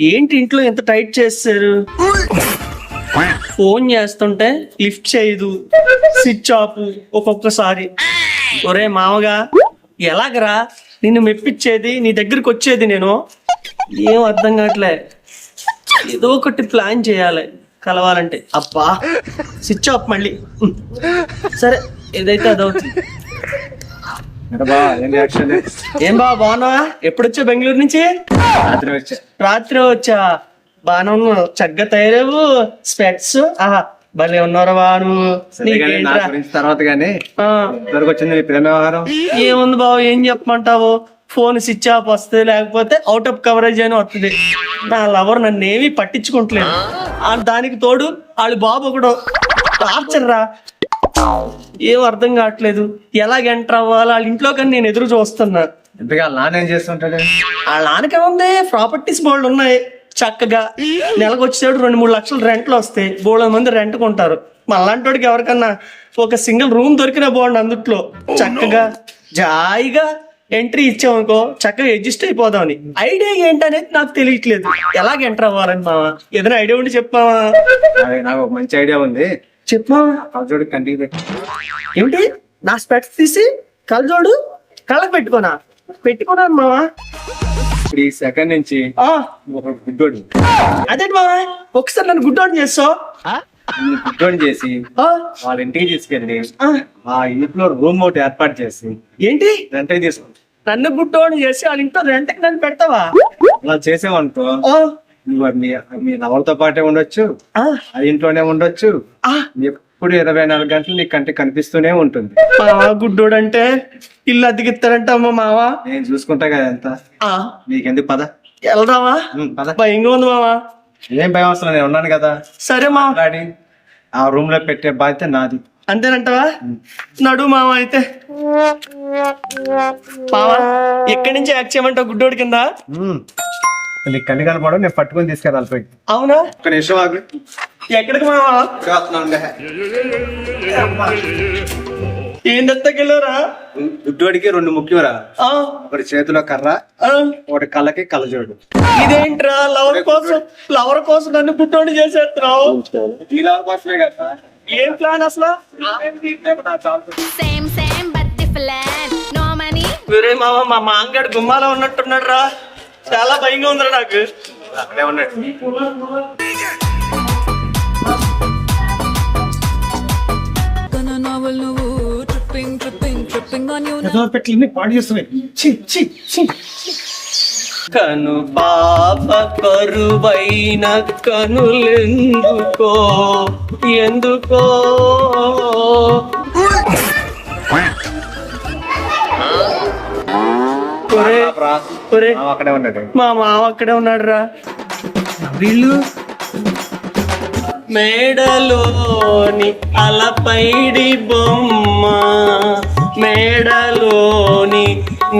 ఏంటి ఇంట్లో ఎంత టైట్ చేస్తారు? ఫోన్ చేస్తుంటే లిఫ్ట్ చేయదు. స్విచ్ ఆఫ్ ఒక్కొక్కసారి. ఒరే మామగా ఎలాగరా? నిన్ను మెప్పించేది నీ దగ్గరికి వచ్చేది నేను. ఏం అర్థం కావట్లే. ఏదో ఒకటి ప్లాన్ చేయాలి కలవాలంటే. అబ్బా స్విచ్ ఆఫ్ మళ్ళీ. సరే ఏదైతే అదవుతుంది. ఏం బా బాగున్నావా? ఎప్పుడొచ్చా బెంగళూరు నుంచి? రాత్రి వచ్చా. బాగానే ఉన్నావు. చక్కగా తయారావు స్పెట్స్? ఆహా భలే ఉన్నారా? గురించి తర్వాత కానీ ఆ, ఇద్దరికి వచ్చింది నీ ప్రేమ వ్యవహారం? ఏముంది బాబు ఏం చెప్పమంటావు? ఫోన్ స్విచ్ ఆఫ్ వస్తే లేకపోతే అవుట్ ఆఫ్ కవరేజ్ అని వస్తుంది. నా లవర్ నన్ను ఏమీ పట్టించుకుంటలేదు. దానికి తోడు వాళ్ళ బాబు ఒకడు. టార్చర్ రా. ఏం అర్థం కావట్లేదు. ఎలాగ ఎంటర్ అవ్వాలి? వాళ్ళ ఇంట్లో కానీ నేను ఎదురు చూస్తున్నా. ఇంతగా నాన్న ఏం చేస్తుంటాడు? వాళ్ళ నాన్నకేముంది ప్రాపర్టీస్ బోల్డ్ ఉన్నాయి. చక్కగా నెలకు వచ్చేటప్పుడు రెండు మూడు లక్షలు రెంట్లు వస్తాయి. బోళ్ళ మంది రెంట్ కొంటారు. మళ్ళాంటోడికి ఎవరికన్నా ఒక సింగిల్ రూమ్ దొరికినా బాగుండు అందుట్లో చక్కగా జాయిగా ఎంట్రీ ఇచ్చామనుకో చక్కగా అడ్జస్ట్ అయిపోదామని. ఐడియా ఏంటనేది నాకు తెలియట్లేదు. ఎలాగ ఎంటర్ అవ్వాలని మావా? ఏదైనా ఐడియా ఉంటే చెప్పావా అదే నాకు ఒక మంచి ఐడియా ఉంది. చెప్పావా కలజోడి కంటికి పెట్టి. ఏమిటి? నా స్పెట్స్ తీసి కళ్ళజోడు కళ్ళకి పెట్టుకోనా? పెట్టుకున్నాను మావా? ఇప్పుడు ఈ సెకండ్ నుంచి ఆ. ఒక గుడ్డోడు. అదేంటి మావా? ఒకసారి నన్ను గుడ్ ఆన్ చేస్తావు గుడ్డోని చేసి ఆ, వాళ్ళ ఇంటికి తీసుకెళ్ళి ఆ, ఇంట్లో రూమ్ ఒకటి ఏర్పాటు చేసి ఏంటి? రెంట్కి తీసుకుంటా నన్ను గుడ్డోని చేసి వాళ్ళ ఇంట్లో రెంట్కి నన్ను పెడతావా? అలా నువ్వు మీ మీ లవర్తో పాటే ఉండొచ్చు ఇంట్లోనే ఉండొచ్చు. ఎప్పుడు ఇరవై నాలుగు గంటలు నీ కంటికి కనిపిస్తూనే ఉంటుంది. గుడ్డోడు అంటే ఇల్లు అద్దెకిస్తాడంట అమ్మ మావా నేను చూసుకుంటా కదా ఎంత? నీకెందుకు పద? వెళ్దామా? పద. భయంగా ఉంది మావా ఏం భయం అవసరం నేను ఉన్నాను కదా. సరే డాడీ ఆ రూమ్లో పెట్టే బాధ్యత నాది. అంతేనంటావా? నడు మావా అయితే. మావా ఎక్కడి నుంచి యాక్ట్ చేయమంటావు గుడ్డోడి కింద. నీకు కన్ను కనపడవు నేను పట్టుకొని తీసుకెళ్ళాలి పోయి అవునా? ఒక నిమిషం ఆగు. ఎక్కడికి మావా? ఏం దత్తకెళ్ళారా దుడ్డువాడికి రెండు ముఖ్యమరా. ఆ, ఒకటి చేతిలో కర్ర ఆ. ఒకటి కళ్ళకి కళ్ళజోడు. ఇదేంట్రా? లవర్ కోసం లవర్ కోసం నన్ను పుట్టోని చేసేస్తున్నావు? ఏం ప్లాన్ అసలు? Same, same, but different. No money, వేరే మామ మా మాంగాడు గుమ్మాలో ఉన్నట్టున్నాడు రా చాలా భయంగా ఉందిరా నాకు. అక్కడే ఉన్నాడు. పాడు చేస్తున్నాయి. కను పాప కరువైన కనులెందుకో? ఎందుకో? ఒరే, అక్కడే ఉన్నాడు. మా మామ అక్కడే ఉన్నాడు రా వీళ్ళు? మేడలోని అలపైడి బొమ్మ మేడలోని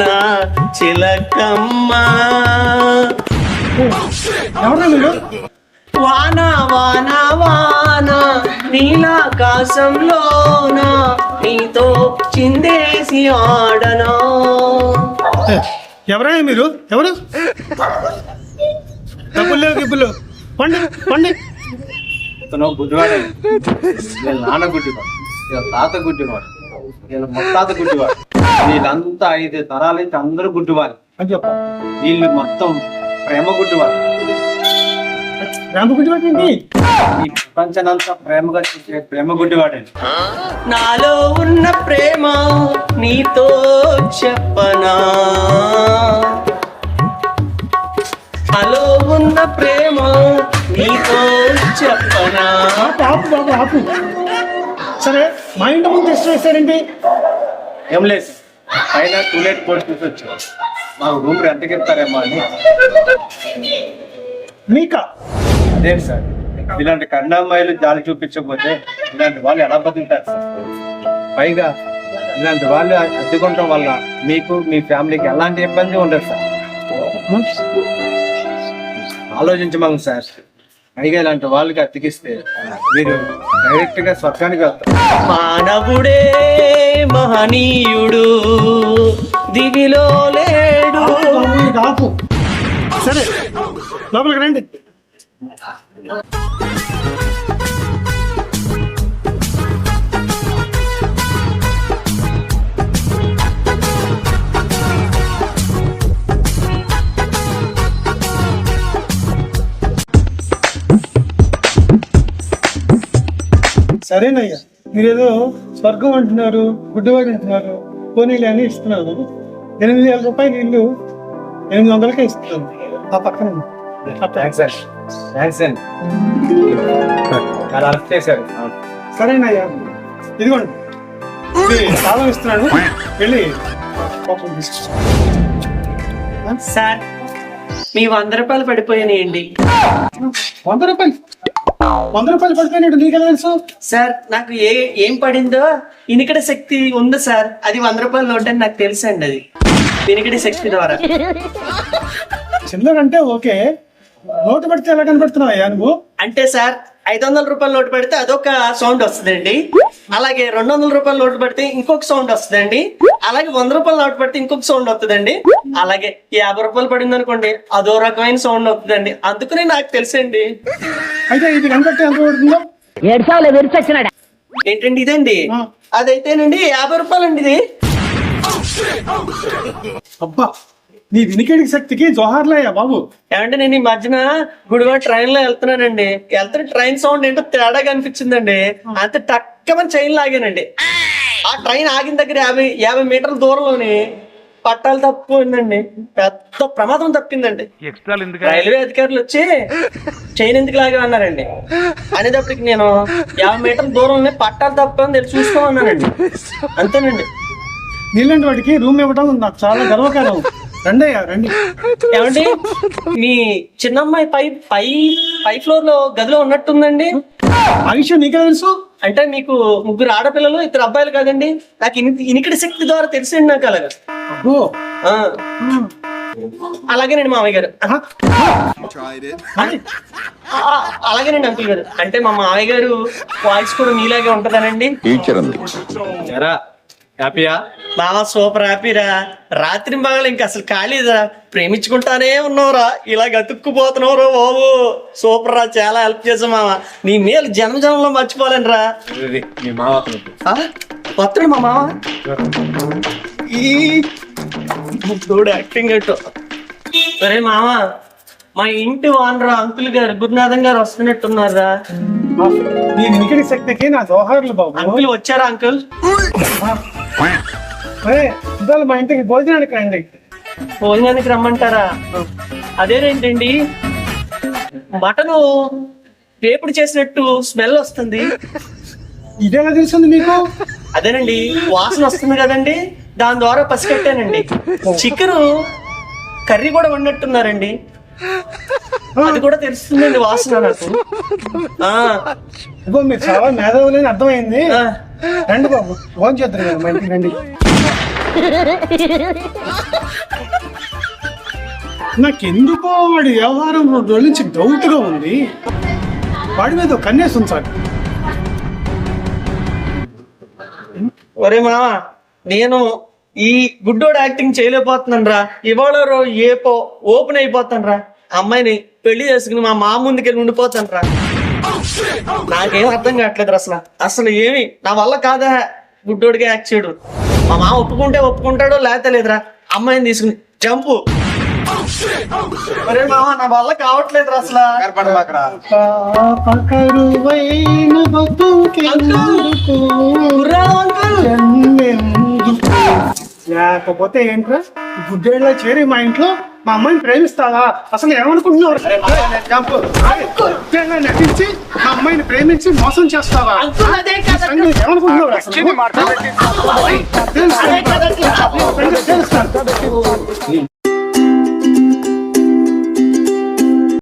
నా చిలకమ్మ. వాన వాన వాన నీలాకాశంలోన? నీతో చిందేసి ఆడనా? ఎవరైనా మీరు? ఎవరు? డబ్బులు లేవు గిబ్బులు. పండి పండి. ఇతను గుడ్డివాడే. వీళ్ళ నాన్న గుడ్డివాడు. వీళ్ళ తాత గుడ్డివాడు. వీళ్ళ ముత్తాత గుడ్డివాడు. వీళ్ళంతా ఐదు తరాల నుంచి అందరూ గుడ్డివారు. అని చెప్ప వీళ్ళు మొత్తం ప్రేమ గుడ్డివారు. రాంపు గురించి ఈ ప్రపంచానంతా ప్రేమగా చూసే ప్రేమ గుడ్డివాడే. నాలో ఉన్న ప్రేమ నీతో చెప్పనా? నాలో ఉన్న ప్రేమ నీతో చెప్పనా? ఆపు బాబు ఆపు. సరే మా ఇంటి ముందు టెస్ట్ వేశారేంటి ఏం లేదు. పైన టూలెట్ కోర్స్ చూసి వచ్చాం. మాకు రూమ్ రెంట్కి ఇస్తారేమో అని. మీకా? అదేంటి సార్. ఇలాంటి కన్నమ్మాయిలు జాలి చూపించకపోతే ఇలాంటి వాళ్ళు ఎలా బతుకుతారు? సార్ పైగా ఇలాంటి వాళ్ళు అద్దెకుంటం వల్ల మీకు మీ ఫ్యామిలీకి ఎలాంటి ఇబ్బంది ఉండదు సార్. ఆలోచించమను సార్. పైగా ఇలాంటి వాళ్ళకి అతికిస్తే మీరు డైరెక్ట్గా స్వర్గానికి వెళ్తారు. మానవుడే మహనీయుడు దివిలో లేడు. సరే లోపలికి రండి. సరేనయ్యా మీరేదో స్వర్గం అంటున్నారు గుడ్డివాడు అంటున్నారు పోనీలు అని ఇస్తున్నాను. ఎనిమిది వేల రూపాయలు ఇల్లు ఎనిమిది వందలకే ఇస్తున్నాను. ఆ పక్కన థ్యాంక్స్ సార్ థ్యాంక్స్ అండి చాలా అరెస్ట్ చేశారు. సరేనయ్యా. ఇదిగోండి. ఇది తాళం ఇస్తున్నాను. వెళ్ళి. సార్ మీ వంద రూపాయలు పడిపోయాయండి వంద రూపాయలు? వంద రూపాయలు పడిపోయినట్టు నీకెలా తెలుసు? సార్ నాకు ఏ ఏం పడిందో? ఇనికడ శక్తి ఉంది సార్. అది వంద రూపాయల నోట్ అని నాకు తెలుసు అండి అది. వినికిడి శక్తి ద్వారా. చిల్లరంటే ఓకే. నోటు పడితే ఎలా కనబడుతున్నావు అయ్యా నువ్వు? అంటే సార్ ఐదు వందల రూపాయల నోటు పెడితే అదొక సౌండ్ వస్తుందండి. అలాగే రెండు వందల రూపాయల నోటు పెడితే ఇంకొక సౌండ్ వస్తుందండి. అలాగే వంద రూపాయల నోటు పెడితే ఇంకొక సౌండ్ వస్తుందండి. అలాగే యాభై రూపాయలు పడింది అనుకోండి అదో రకమైన సౌండ్ వస్తుందండి. అందుకనే నాకు తెలుసండి. అయితే ఇది ఎంత పడుతుందో? ఏంటండి ఇదండి. అదైతేనండి యాభై రూపాయలండి ఇది. అబ్బా! నీ వినికిడి శక్తికి జోహార్లయ్యా బాబు. ఏమంటే నేను ఈ మధ్యన గుడివాడ ట్రైన్లో వెళ్తున్నానండి. వెళ్తున్న ట్రైన్ సౌండ్ ఏంటో తేడాగా అనిపించిందండి. అంత టక్కమని చైన్ లాగానండి. ఆ ట్రైన్ ఆగిన దగ్గర యాభై యాభై మీటర్ల దూరంలోని పట్టాలు తప్పిపోయిందండి. పెద్ద ప్రమాదం తప్పిందండి. రైల్వే అధికారులు వచ్చి చైన్ ఎందుకు లాగా అన్నారండి. అనేటప్పటికి నేను యాభై మీటర్ల దూరంలో పట్టాలు తప్పని తెలిసి చూసుకోమన్నానండి. అంతేనండి. నీలాంటి వాడికి రూమ్ ఇవ్వడం నాకు చాలా గర్వకారం రండి. రండి ఏమండి? మీ చిన్నమ్మాయి పై పై పై ఫ్లోర్లో గదిలో ఉన్నట్టుందండి. ఆ విషయం నీకెలా తెలుసు? అంటే మీకు ముగ్గురు ఆడపిల్లలు ఇద్దరు అబ్బాయిలు కాదండి. నాకు ఇని- ఇనికిడి శక్తి ద్వారా తెలిసింది నాకు అలాగా. అబ్బో. ఆ. అలాగేనండి మామయ్య గారు. అలాగేనండి అంకుల్ గారు. అంటే మా మామయ్య గారు వాయిస్ కూడా మీలాగే ఉంటదనండి. హ్యాపీయా మామ సూపర్ హ్యాపీరా రాత్రి మగలు ఇంకా అసలు ఖాళీరా ప్రేమించుకుంటానే ఉన్నావురా. ఇలా గతుక్కుపోతున్నావురా బాబు. సూపర్ రా చాలా హెల్ప్ చేసావు మామ నీ మేలు జన్మ జన్మలో మర్చిపోలేను రా మీ మామ? వస్తాడు మా మామ ఈ తోడు యాక్టింగ్ అట్టు సరే మామ మా ఇంటి ఓనర్ అంకుల్ గారు గురునాథం గారు వస్తున్నట్టున్నారా నీ వినికిడి శక్తికి నా జోహార్లు బాబు. అంకుల్ వచ్చారా అంకుల్? ఇవాళ మా ఇంటికి భోజనానికి రండి. భోజనానికి రమ్మంటారా? అదేనేంటండి మటను వేపుడు చేసినట్టు స్మెల్ వస్తుంది. ఇదేలా తెలిసింది మీకు? అదేనండి వాసన వస్తుంది కదండి. దాని ద్వారా పసిగట్టానండి చికెన్ కర్రీ కూడా వండినట్టున్నారండి. అది కూడా తెలుస్తుందండి వాసన నాకు. ఆ, ఇదిగో మీరు చాలా మేధావులని అర్థమైంది. రండి బాబు ఫోన్ చేద్దరు కదా మా ఇంటికి రండి. నాకెందుకో వాడి వ్యవహారం రెండు రోజుల నుంచి డౌట్గా ఉంది. వాడి మీద ఒక కన్నేసి ఉంచాలి. ఒరే మామ నేను ఈ గుడ్డోడు యాక్టింగ్ చేయలేకపోతున్నాను రా ఇవాళ రో ఏపో ఓపెన్ అయిపోతాను రా అమ్మాయిని పెళ్ళి చేసుకుని మా మామ ముందుకెళ్ళి ఉండిపోతాను రా. నాకేం అర్థం కావట్లేదు అసలు. అసలు ఏమి? నా వల్ల కాదా? గుడ్డోడిగా యాక్ట్ చేయడు. మా మామ ఒప్పుకుంటే ఒప్పుకుంటాడో లేకపోతే లేదురా. అమ్మాయిని తీసుకుని జంపు. మామ నా వల్ల కావట్లేదు అసలు? లేకపోతే ఏంట్రా? గుడ్డేళ్ళ చేరి మా ఇంట్లో మా అమ్మాయిని ప్రేమిస్తావా అసలు ఏమనుకుంటున్నావు నటించి మా అమ్మాయిని ప్రేమించి మోసం చేస్తావా ఏమనుకుంటున్నావు